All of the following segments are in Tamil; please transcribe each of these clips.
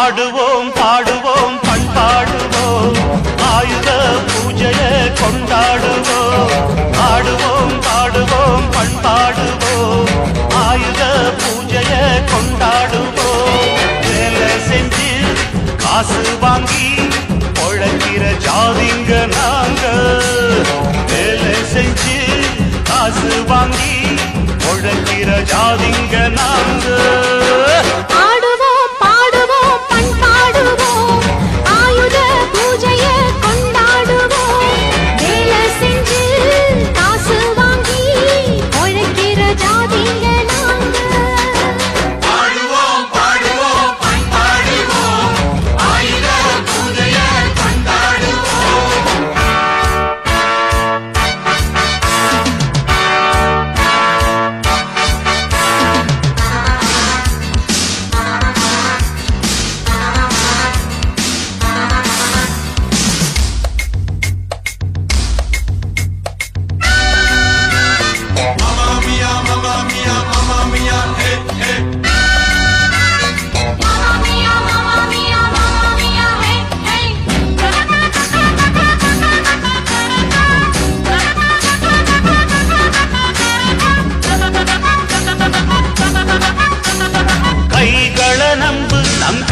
ஆடுவோம் பாடுவோம் பண்பாடுவோம். ஆயுத பூஜைய கொண்டாடுவோம். ஆடுவோம் பாடுவோம் பண்பாடுவோம். ஆயுத பூஜைய கொண்டாடுவோம். வேலை செஞ்சு காசு வாங்கி பொழைக்கிற ஜாதிங்க நாங்க வேலை செஞ்சு காசு வாங்கி பொழைக்கிற ஜாதிங்க நாங்க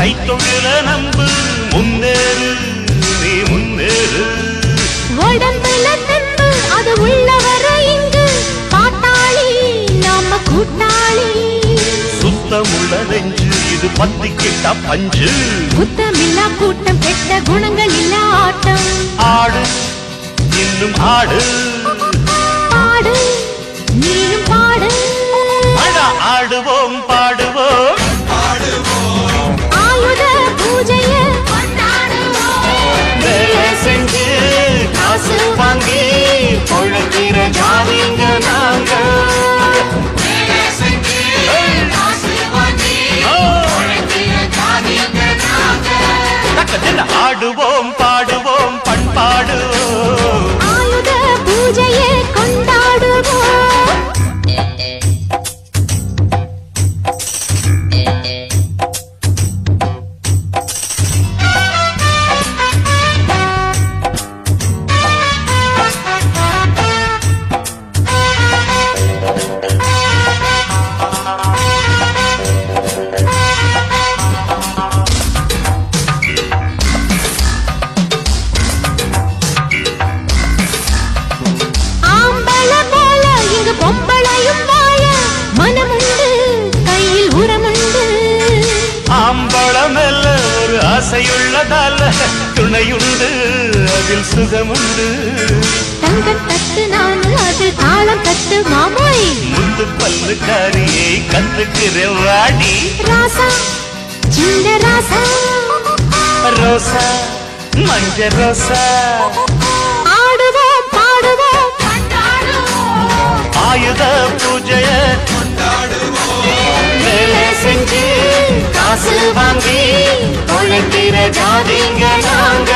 கைத்தொழில நம்பு முன்னேறு நீ முன்னேறு உடம்புல நம்பு அது உள்ளவர இங்கு பாட்டாளி நம்ம கூட்டாளி. சுத்தமுள்ள நெஞ்சு இது பத்தி பத்திக்கிட்ட பஞ்சு புத்தமில்லா கூட்டம் கெட்ட குணங்கள் இல்ல ஆட்டம். ஆடு இன்னும் ஆடு. பாடுவோம் ஆசையுள்ளதால துணையுண்டு அதில் சுகமுண்டு. தங்கம் தட்டு நான் அது தாளம் தட்டு மாமோய். முந்து பல்லுக்காரியை கத்துக்கிற வாடி. ராசா சின்ன ராசா. ரோசா மஞ்ச ரோசா. ஆடுவோம் பாடுவோம் கொண்டாடுவோம் ஆயுத பூஜைய வேலை செஞ்சு காசு வாங்கி உழைக்கிற ஜாதிங்க நாங்க.